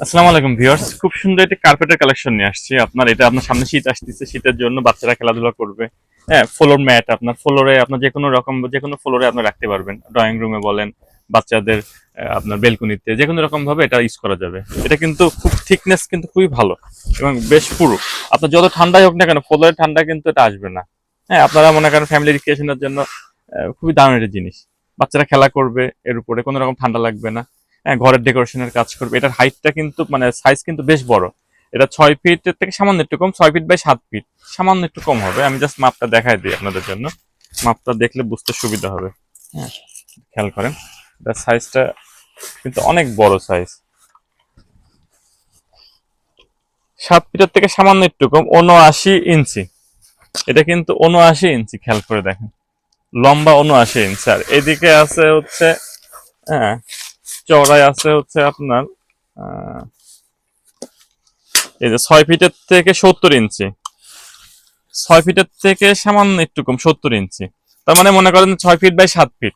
আসসালামু আলাইকুম ভিউয়ার্স। খুব সুন্দর একটি কার্পেটের কালেকশন নিয়ে আসছি। আপনার এটা আপনার সামনে শীত আসতেছে, শীতের জন্য বাচ্চারা খেলাধুলা করবে। হ্যাঁ ফ্লোর ম্যাট আপনার ফ্লোরে আপনার যে কোনো রকম যে কোনো ফ্লোরে আপনি রাখতে পারবেন। ড্রয়িং রুমে বলেন, বাচ্চাদের আপনার বেলকুনিতে যে কোনো রকম ভাবে এটা ইউজ করা যাবে। এটা কিন্তু খুব থিকনেস কিন্তু খুবই ভালো এবং বেশ পুরো। আপনার যত ঠান্ডাই হোক না কেন ফ্লোরের ঠান্ডা কিন্তু এটা আসবে না। হ্যাঁ আপনারা মনে করেন ফ্যামিলি রিক্রিয়েশনের জন্য খুবই দারুণ একটা জিনিস। বাচ্চারা খেলা করবে, এর উপরে কোনো রকম ঠান্ডা লাগবে না। ঘরের ডেকোরেশনের কাজ করবে। এটার হাইটটা কিন্তু মানে সাইজ কিন্তু বেশ বড়। এটা ছয় ফিটের থেকে সামান্য একটু কম, ছয় ফিট বাই সাত ফিট সামান্য একটু কম হবে। আমি জাস্ট মাপটা দেখাই দিই আপনাদের জন্য। মাপটা দেখলে বুঝতে সুবিধা হবে। হ্যাঁ খেয়াল করেন। এটার সাইজটা কিন্তু অনেক বড় সাইজ সাত ফিটের থেকে সামান্য একটু কম উনআশি ইঞ্চি। এটা কিন্তু উনআশি ইঞ্চি, খেয়াল করে দেখেন। লম্বা উনআশি ইঞ্চি। আর এদিকে আছে হচ্ছে হ্যাঁ চওড়ায় আছে হচ্ছে আপনার এই যে ছয় ফিটের থেকে সত্তর ইঞ্চি। ছয় ফিটের থেকে সামান্য একটু কম, সত্তর ইঞ্চি। তার মানে মনে করেন ছয় ফিট বাই সাত ফিট।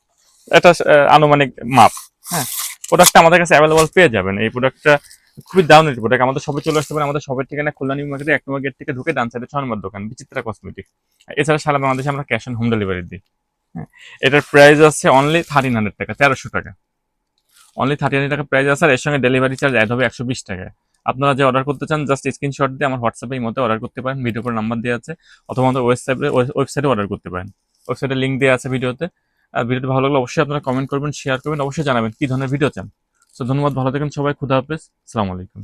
এটা আনুমানিক মাপ। হ্যাঁ প্রোডাক্টটা আমাদের কাছে অ্যাভেলেবল পেয়ে যাবেন। এই প্রোডাক্টটা খুবই দারুণ একটি প্রোডাক্ট আমাদের সবে চলে আসতে পারে আমাদের সবের ঠিকানা খুলনা নিউ মার্কেটে, এক নম্বর গেট থেকে ঢুকে ডান সাইডে ছয় নম্বর দোকান, বিচিত্রা কসমেটিক এছাড়া সারা বাংলাদেশে আমরা ক্যাশ অন হোম ডেলিভারি দিই। হ্যাঁ এটার প্রাইস আছে অনলি থার্টিন হান্ড্রেড টাকা, তেরোশো টাকা। অনলি থার্টি নাইন টাকা প্রাইস আছে আর এর সঙ্গে ডেলিভারি চার্জ অ্যাড হবে একশো বিশ টাকা আপনারা যে অর্ডার করতে চান জাস্ট স্ক্রিনশট দিয়ে আমার হোয়াটসঅ্যাপে এই মতো অর্ডার করতে পারেন ভিডিও নাম্বার দেওয়া আছে, অথবা আমাদের ওয়েবসাইটে ওয়েবসাইটে অর্ডার করতে পারেন। ওয়েবসাইটে লিঙ্ক দেওয়া আছে ভিডিওতে আর ভিডিওটি ভালো লাগলে অবশ্যই আপনারা কমেন্ট করবেন শেয়ার করবেন, অবশ্যই জানাবেন কী ধরনের ভিডিও চান। সো ধন্যবাদ, ভালো থাকেন সবাই, খুদা হাফেজ, আসসালামু আলাইকুম।